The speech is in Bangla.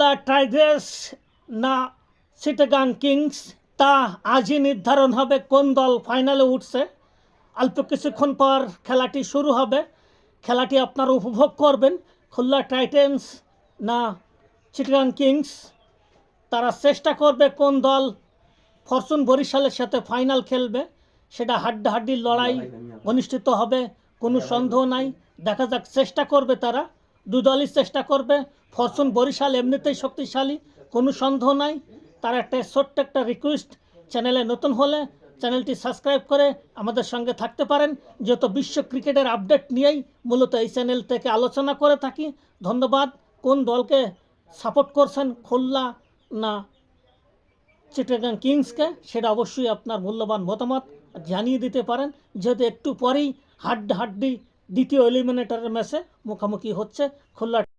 খুলনা টাইগার্স না চিটাগাং কিংস তা আজই নির্ধারণ হবে কোন দল ফাইনালে উঠছে। অল্প কিছুক্ষণ পর খেলাটি শুরু হবে। খেলাটি আপনারা উপভোগ করবেন। খুলনা টাইটেন্স না চিটাগাং কিংস তারা চেষ্টা করবে কোন দল ফরচুন বরিশালের সাথে ফাইনাল খেলবে। সেটা হাড্ডাহাড্ডির লড়াই অনুষ্ঠিত হবে কোনো সন্দেহ নাই। দেখা যাক চেষ্টা করবে তারা। দু দলই চেষ্টা করবে। ফরচুন বরিশাল এমনিতেই শক্তিশালী, কোনো সন্দেহ নাই। তার একটা ছোট্ট একটা রিকোয়েস্ট চ্যানেলে নতুন হলে চ্যানেলটি সাবস্ক্রাইব করে আমাদের সঙ্গে থাকতে পারেন। যেহেতু বিশ্ব ক্রিকেটের আপডেট নিয়েই মূলত এই চ্যানেল থেকে আলোচনা করে থাকি। ধন্যবাদ। কোন দলকে সাপোর্ট করছেন খুলনা না চিটাগাং কিংসকে সেটা অবশ্যই আপনার মূল্যবান মতামত জানিয়ে দিতে পারেন। যেহেতু একটু পরেই হাড্ডা হাড্ডি দ্বিতীয় এলিমিনেটরের ম্যাচে মুখোমুখি হচ্ছে খুলনা